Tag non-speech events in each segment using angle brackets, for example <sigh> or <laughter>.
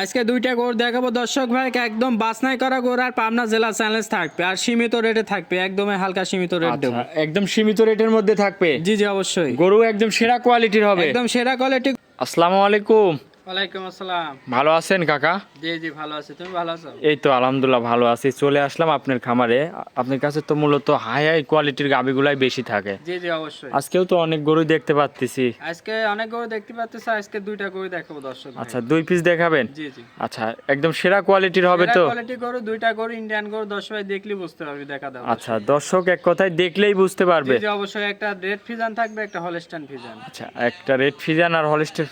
আজকে দুইটা গোর দেখাবো। দর্শক ভাই একদম বাছনাই করা গোর আর পাবনা জেলা চ্যালেঞ্জ থাকবে। আর সীমিত রেটে থাকবে। একদম হালকা সীমিত রেট দেবো। আচ্ছা, একদম সীমিত রেটের মধ্যে থাকবে? জি জি অবশ্যই। গরু একদম সেরা কোয়ালিটির হবে। একদম সেরা কোয়ালিটি আসসালামু আলাইকুম। ওয়ালাইকুম আসসালাম। ভালো আছেন কাকা? জি জি ভালো আছি। তুমি ভালো আছো? এই তো আলহামদুলিল্লাহ ভালো আছি। চলে আসলাম আপনার খামারে। আপনার কাছে তো মূলত হাই হাই কোয়ালিটির গাবিগুলাই বেশি থাকে। জি জি অবশ্যই। আজকেও তো অনেক গরু দেখতে পাচ্ছি আজকে অনেক গরু দেখতে পাচ্ছি আজকে দুইটা গরু দেখাবো দর্শক আচ্ছা দুই পিস দেখাবেন? জি জি। আচ্ছা একদম সেরা কোয়ালিটির হবে তো? কোয়ালিটি গরু দুইটা গরু ইন্ডিয়ান গরু দর্শক দেখলে বুঝতে পারবি দেখা দাও আচ্ছা দর্শক। এক কথায় দেখলেই বুঝতে পারবে। জি অবশ্যই একটা রেড ফিজান থাকবে একটা হলস্টাইন ফিজান আচ্ছা একটা রেড ফিজিয়ান আর হলিস্টের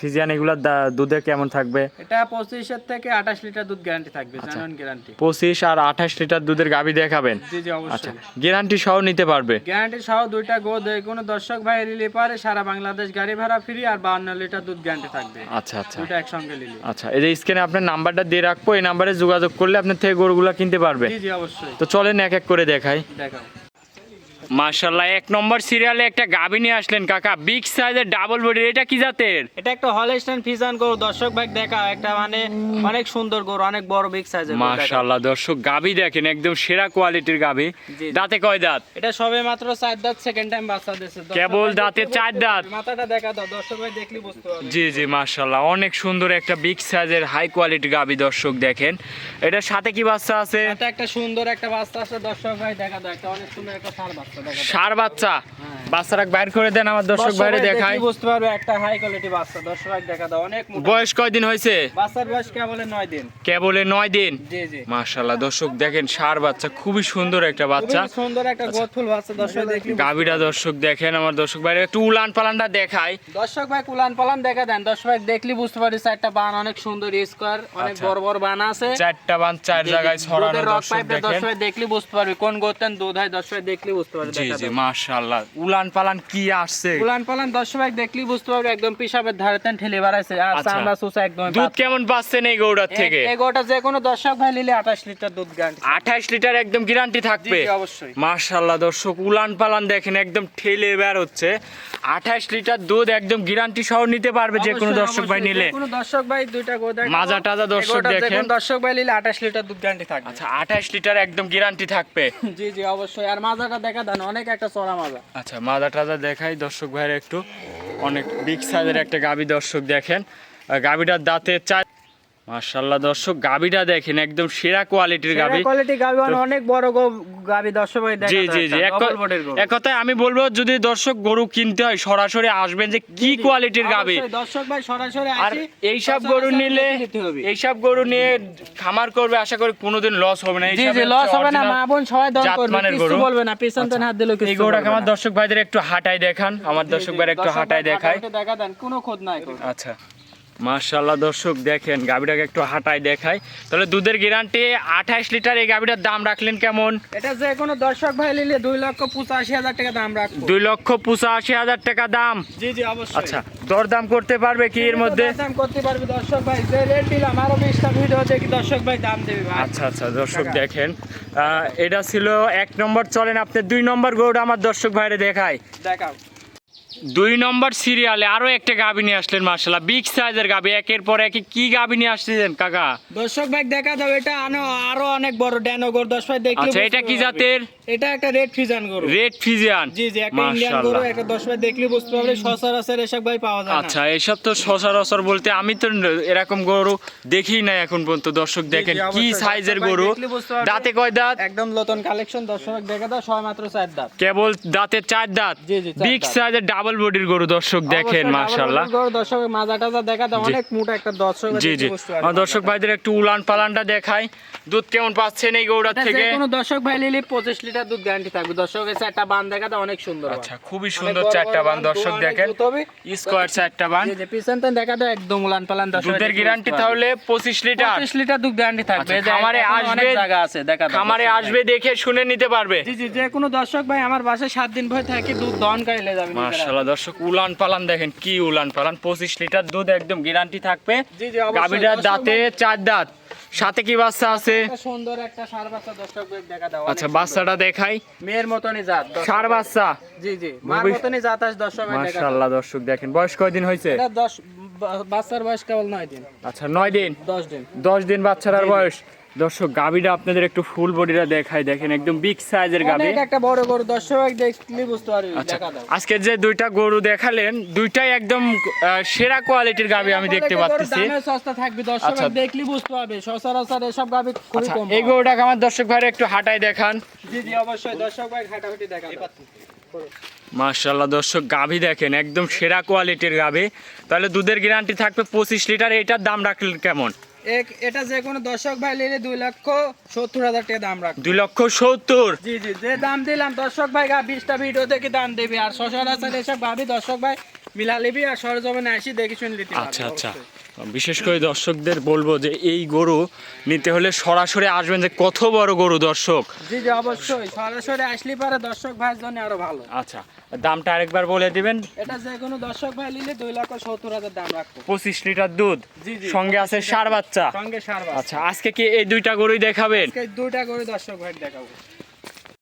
ফিজিয়ান এগুলোর দা- দুধে কেমন থাকবে? এটা পঁচিশের থেকে আঠাশ লিটার দুধ গ্যারান্টি থাকবে আচ্ছা। গ্যারান্টি পঁচিশ আর আঠাশ লিটার দুধের গাবি দেখাবেন? জি জি আচ্ছা অবশ্যই গ্যারান্টি সহ নিতে পারবে? গ্যারান্টি সহ দুইটা গো কোনো দর্শক ভাই নিলে পারে সারা বাংলাদেশ গাড়ি ভাড়া ফ্রি আর বাহান্ন লিটার দুধ গ্যারান্টি থাকবে। আচ্ছা আচ্ছা। দুইটা একসঙ্গে নিলে। আচ্ছা এই যে স্ক্রিনে আপনার নাম্বারটা দিয়ে রাখব এই নাম্বারে যোগাযোগ করলে আপনার থেকে গরুগুলা কিনতে পারবে। জি জি অবশ্যই। তো চলেন এক এক করে দেখাই। দেখাও। মার্শাল্লাহ এক নম্বর সিরিয়ালে একটা গাবি নিয়ে আসলেন কাকা বিগ সাইজের ডাবল বডির এটা কি জাতের? এটা একটা হলস্টাইন ফিজান গরু দর্শক ভাই দেখা একটা মানে অনেক সুন্দর গরু অনেক বড় বিগ সাইজের মার্শাল্লাহ দর্শক গাবি দেখেন একদম সেরা কোয়ালিটির গাবি দাঁতে কয় দাঁত? এটা সবে মাত্র চার দাঁত সেকেন্ড টাইম বাচ্চা দিয়েছে। কেবল দাঁতে চার দাঁত। মাথাটা দেখা দাও দর্শক ভাই দেখলে বুঝতে পারবে। জি জি মার্শাল্লাহ অনেক সুন্দর একটা বিগ সাইজের হাই কোয়ালিটির গাবি দর্শক দেখেন। এটার সাথে কি বাচ্চা আছে? এটা একটা সুন্দর একটা বাচ্চা আছে দর্শক ভাই দেখা দাও একটা অনেক সুন্দর একটা সার বাচ্চা। সার বাচ্চা হ্যাঁ। বাচ্চারা বাইর করে দেন আমার দর্শক বাইরে বুঝতে পারবে একটা হাই কোয়ালিটি বাচ্চা। দর্শক দেখা দাও অনেক মোটা। বয়স হয়েছে? বাচ্চার বয়স কেবল নয় দিন। কেবলে নয় দিন? জি জি। মার্শাল্লাহ দর্শক দেখেন সার বাচ্চা খুবই সুন্দর একটা বাচ্চা। সুন্দর একটা গোথফুল বাচ্চা দর্শক দেখলি গাবিটা দর্শক দেখেন আমার দর্শক বাইরে একটু উলান পালানটা দেখায়। দর্শক ভাই কুলান পালান দেখা দেন। দর্শক ভাই দেখলি বুঝতে পারি চারটা বান অনেক সুন্দর স্কোয়ার অনেক আচ্ছা। বড় বড় বান আছে। চারটা বান চার। জায়গায় ছড়ানো দর্শক দেখেন। দর্শক দেখলি বুঝতে পারবি কোন গোতেন দুধ হয় দর্শক দেখলি বুঝতে পারবি জি জি দাও। মার্শাল্লাহ উলান পালান কি আসছে? কুলান পালান দর্শক দেখলি বুঝতে পারবি একদম পিসাবের ধারে তেন ঠেলে বেড়াইছে। আর আচ্ছা। চামড়া সুসা একদম দুধ কেমন পাচ্ছেন এই গৌড়ার থেকে? এই এগোটা যে কোনো দর্শক ভাই নিলে আঠাশ লিটার দুধ গ্যারান্টি আঠাইশ লিটার একদম গ্যারান্টি থাকবে। অবশ্যই। মার্শাল্লাহ দর্শক উলান পালান দেখেন একদম ঠেলে বের হচ্ছে আঠাইশ লিটার দুধ একদম গ্যারান্টি সহ নিতে পারবে যে কোনো দর্শক ভাই নিলে। কোনো দর্শক ভাই দুইটা গো দেখাবো। মাজা টাজা দর্শক দেখেন। দর্শক ভাই নিলে আঠাশ লিটার দুধ গ্যারান্টি থাকবে। আচ্ছা আঠাইশ লিটার একদম গ্যারান্টি থাকবে। <laughs> জি জি অবশ্যই। আর মাজাটা দেখা দেন অনেক একটা চড়া মাজা। আচ্ছা মাজা টাদা দেখাই, দর্শক ভাইয়ের একটু। অনেক বিগ সাইজের একটা গাবি দর্শক দেখেন। গাবিটার দাঁতে চার মার্শাল্লাহ দর্শক গাবিটা দেখেন একদম সেরা কোয়ালিটির গাবি। কোয়ালিটি গাবি মানে অনেক বড় গাবি দর্শক ভাই দেখা জি জি জি। এক কথায় আমি বলব যদি দর্শক গরু কিনতে হয় সরাসরি আসবেন যে কি কোয়ালিটির গাবি। দর্শক ভাই সরাসরি আর এইসব সচরাচর গরু নিলে হবে। এইসব গরু নিয়ে খামার করবে আশা করি কোনোদিন লস হবে না। জি জি লস হবে না মা বোন সবাই দল করবে কিছু। আচ্ছা। বলবে না পিছন তেন হাত দিলেও কিছু এই বলবে আমার দর্শক ভাইদের একটু হাঁটাই দেখান আমার দর্শক জি, ভাইয়ের একটু হাঁটাই দেখায় দেখা দেন কোনো খোদ নাই আচ্ছা। মার্শাল্লাহ দর্শক দেখেন গাবিটাকে একটু হাঁটাই দেখায় তাহলে দুধের গ্যারান্টি আঠাইশ লিটার এই গাবিটার দাম রাখলেন কেমন? এটা যে কোনো দর্শক ভাই নিলে দুই লক্ষ পঁচাশি হাজার টাকা দাম রাখব। দুই লক্ষ পঁচাশি হাজার টাকা দাম? জি জি অবশ্যই। আচ্ছা দরদাম করতে পারবে কি এর মধ্যে? দাম করতে পারবে দর্শক ভাই। যে রেট দিলাম আরও বিশটা ভিডিও দেখি দর্শক ভাই দাম দেবে ভাই। আচ্ছা আচ্ছা দর্শক দেখেন। এটা ছিল এক নম্বর চলেন আপনি দুই নম্বর গরুটা আমার দর্শক ভাইরে দেখায় দেখাও। দুই নম্বর সিরিয়ালে আরও একটা গাবি নিয়ে আসলেন মার্শাল্লাহ বিগ সাইজের গাবি একের পর এক কি গাবি নিয়ে আসছিলেন কাকা? দর্শক ভাই দেখা দাও এটা আরও অনেক বড় ড্যানোগর দশ ভাই দেখলে আচ্ছা এটা কি জাতের? এটা একটা রেড ফিজান গরু। রেড ফিজিয়ান জি জি একটা ইন্ডিয়ান গরু একটা দশ ভাই দেখলে বুঝতে পারবে সচরাচর এসব ভাই পাওয়া যায় না। আচ্ছা এইসব তো সচরাচর বলতে আমি তো এরকম গরু দেখি না এখন পর্যন্ত দর্শক দেখেন কি সাইজের গরু। দাঁতে কয় দাঁত? একদম নতুন কালেকশন দর্শক দেখা দাও সবাই মাত্র চার দাঁত। কেবল দাঁতের চার দাঁত? জি, জি, বিগ দাঁত। সাইজের ডাবল বডির গরু দর্শক দেখেন ডাবল গরু দর্শক মাজা টাজা দেখা দাও অনেক মোটা একটা দর্শক জি জি। আমার দর্শক ভাইদের একটু উলান পালানটা দেখাই। দুধ কেমন পাচ্ছেন এই থেকে? কোনো দর্শক ভাই নিলে পঁচিশ লিটার দুধ গ্যারান্টি থাকবে। দর্শকের চারটা বান দেখা দাও অনেক সুন্দর আচ্ছা খুবই সুন্দর চারটা বান দর্শক দেখেন। স্কোয়ার চারটা বান। তেন দেখা দাও একদম উলান পালান দর্শক দুধের গ্যারান্টি তাহলে পঁচিশ লিটার? পঁচিশ লিটার দুধ গ্যারান্টি থাকবে। আচ্ছা, এখনও অনেক আসবে- জায়গা আছে দেখা দাও দর্শক ভাই। আসবে দেখে শুনে নিতে পারবে। জি জি যে কোনো দর্শক ভাই আমার বাসায় সাত দিন ভয় থাকি দুধ দহন কাইলে যাবে নিজেরা। দর্শক উলান পালান দেখেন কি উলান পালান পঁচিশ লিটার দুধ একদম গ্যারান্টি থাকবে। গাভীটার দাঁতে চার দাঁত। সাথে কি বাচ্চা আছে? সুন্দর একটা সার বাচ্চা দর্শক দেখা দাও। আচ্ছা বাচ্চাটা দেখাই। মেয়ের মতনই জাত সার বাচ্চা? জি জি মার মতনই জাত আছে দর্শক মার্শাল্লাহ দর্শক দেখেন বয়স কয়দিন হয়েছে? এটা দশ বা- বাচ্চার বয়স কেবল নয় দিন। আচ্ছা নয় দিন? দশ দিন। দশ দিন বাচ্চার বয়স? দর্শক গাবিটা আপনাদের একটু ফুল বডিটা দেখাই। দেখেন একদম বিগ সাইজের গাবি একটা বড় গরু দর্শক দেখলে বুঝতে পারবি আচ্ছা দেখা দাও। আজকে যে দুইটা গরু দেখালেন দুইটাই একদম সেরা কোয়ালিটির গাবি আমি দেখতে পাচ্ছি। দামে সস্তা থাকবে দর্শক আচ্ছা। দেখলি বুঝতে পারবে সচরাচর এসব গাবি খুবই আচ্ছা কম এই গরুটাকে আমার দর্শক ভাইরা একটু হাঁটাই দেখান। জি জি অবশ্যই দর্শক ভাই ঘাটাঘাটি দেখা দাও। মার্শাল্লাহ দর্শক গাভি দেখেন একদম সেরা কোয়ালিটির গাভি। তাহলে দুধের গ্যারান্টি থাকবে পঁচিশ লিটার এটার দাম রাখলেন কেমন? এটা যে কোনো দর্শক ভাই নিলে দুই লক্ষ সত্তর হাজার টাকা দাম রাখ দুই লক্ষ সত্তর? জি জি যে দাম দিলাম দর্শক ভাই গা বিশটা ভিডিও থেকে দাম দেবে। আর সচরাচর এসব ভাবি দর্শক ভাই মিলা লিবি আর আসি দেখে শুনে নিতে আচ্ছা আচ্ছা। বিশেষ করে দর্শকদের বলব যে এই গরু নিতে হলে সরাসরি আসবেন যে কত বড় গরু দর্শক? জি জি অবশ্যই। সরাসরি আসলে পারে দর্শক ভাইয়ের জন্য আরও ভালো। আচ্ছা দামটা আরেকবার বলে দিবেন। এটা যে কোনো দর্শক ভাই নিলে দুই লক্ষ সত্তর হাজার দাম রাখব। পঁচিশ লিটার দুধ? জি, জি। সঙ্গে আছে সার বাচ্চা? সঙ্গে সার আচ্ছা আজকে কি এই দুইটা গরুই দেখাবেন? আজকে দুইটা করে দর্শক ভাই দেখাবো।